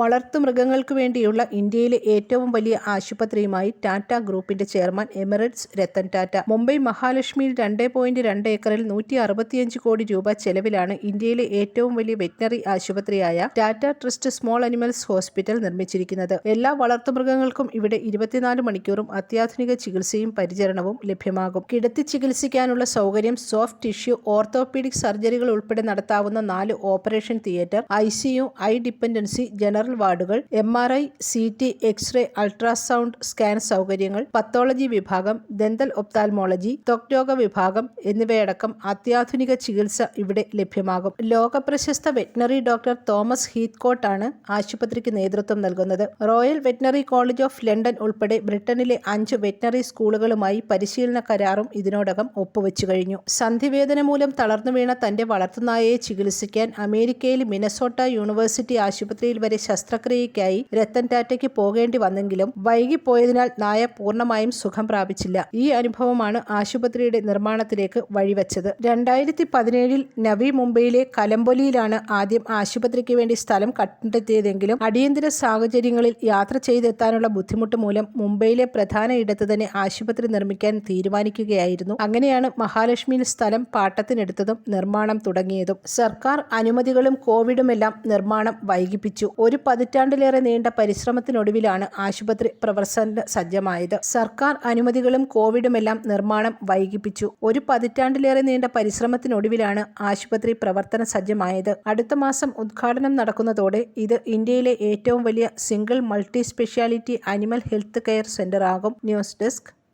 വളർത്തുമൃഗങ്ങൾക്ക് വേണ്ടിയുള്ള ഇന്ത്യയിലെ ഏറ്റവും വലിയ ആശുപത്രിയുമായി ടാറ്റ ഗ്രൂപ്പിന്റെ ചെയർമാൻ എമിറേറ്റ്സ് രത്തൻ ടാറ്റ. മുംബൈ മഹാലക്ഷ്മിയിൽ രണ്ട് പോയിന്റ് രണ്ട് ഏക്കറിൽ നൂറ്റി അറുപത്തിയഞ്ച് കോടി രൂപ ചെലവിലാണ് ഇന്ത്യയിലെ ഏറ്റവും വലിയ veterinary ആശുപത്രിയായ Tata trust small animals hospital നിർമ്മിച്ചിരിക്കുന്നത്. എല്ലാ വളർത്തുമൃഗങ്ങൾക്കും ഇവിടെ ഇരുപത്തിനാല് മണിക്കൂറും അത്യാധുനിക ചികിത്സയും പരിചരണവും ലഭ്യമാകും. കിടത്തി ചികിത്സിക്കാനുള്ള സൗകര്യം സോഫ്റ്റ് ടിഷ്യൂ ഓർത്തോപീഡിക് സർജറികൾ ഉൾപ്പെടെ നടത്താവുന്ന നാല് operation theatre I I dependency general വാർഡുകൾ M R I C T X ray ultrasound scan സൗകര്യങ്ങൾ പത്തോളജി വിഭാഗം ദന്തൽ ഒപ്താൽമോളജി ത്വക്രോഗ വിഭാഗം എന്നിവയടക്കം അത്യാധുനിക ചികിത്സ ഇവിടെ ലഭ്യമാകും. ലോകപ്രശസ്ത വെറ്റിനറി ഡോക്ടർ തോമസ് ഹീത്ത്കോട്ടാണ് ആശുപത്രിക്ക് നേതൃത്വം നൽകുന്നത്. Royal Veterinary College of London ഉൾപ്പെടെ ബ്രിട്ടനിലെ അഞ്ച് വെറ്റിനറി സ്കൂളുകളുമായി പരിശീലന കരാറും ഇതിനോടകം ഒപ്പുവെച്ചു കഴിഞ്ഞു. സന്ധിവേദന മൂലം തളർന്നു വീണ തന്റെ വളർത്തുനായയെ ചികിത്സിക്കാൻ അമേരിക്കയിൽ മിനസോട്ട യൂണിവേഴ്സിറ്റി ആശുപത്രിയിൽ വരെ ശസ്ത്രക്രിയയ്ക്കായി രത്തൻ ടാറ്റയ്ക്ക് പോകേണ്ടി വന്നെങ്കിലും വൈകിപ്പോയതിനാൽ നായ പൂർണമായും സുഖം പ്രാപിച്ചില്ല. ഈ അനുഭവമാണ് ആശുപത്രിയുടെ നിർമ്മാണത്തിലേക്ക് വഴിവെച്ചത്. രണ്ടായിരത്തി പതിനേഴിൽ നവി മുംബൈയിലെ കലമ്പൊലിയിലാണ് ആദ്യം ആശുപത്രിക്ക് വേണ്ടി സ്ഥലം കണ്ടെത്തിയതെങ്കിലും അടിയന്തര സാഹചര്യങ്ങളിൽ യാത്ര ചെയ്തെത്താനുള്ള ബുദ്ധിമുട്ട് മൂലം മുംബൈയിലെ പ്രധാന ഇടത്ത് തന്നെ ആശുപത്രി നിർമ്മിക്കാൻ തീരുമാനിക്കുകയായിരുന്നു. അങ്ങനെയാണ് മഹാലക്ഷ്മിയിൽ സ്ഥലം പാട്ടത്തിനെടുത്തതും നിർമ്മാണം തുടങ്ങിയതും. സർക്കാർ അനുമതികളും കോവിഡുമെല്ലാം നിർമ്മാണം വൈകിപ്പിച്ചു. ഒരു പതിറ്റാണ്ടിലേറെ നീണ്ട പരിശ്രമത്തിനൊടുവിലാണ് ആശുപത്രി പ്രവർത്തന സജ്ജമായത്. സർക്കാർ അനുമതികളും കോവിഡുമെല്ലാം നിർമ്മാണം വൈകിപ്പിച്ചു. ഒരു പതിറ്റാണ്ടിലേറെ നീണ്ട പരിശ്രമത്തിനൊടുവിലാണ് ആശുപത്രി പ്രവർത്തന സജ്ജമായത്. അടുത്ത മാസം ഉദ്ഘാടനം നടക്കുന്നതോടെ ഇത് ഇന്ത്യയിലെ ഏറ്റവും വലിയ single multi speciality animal health care centre ആകും ന്യൂസ് ഡെസ്ക്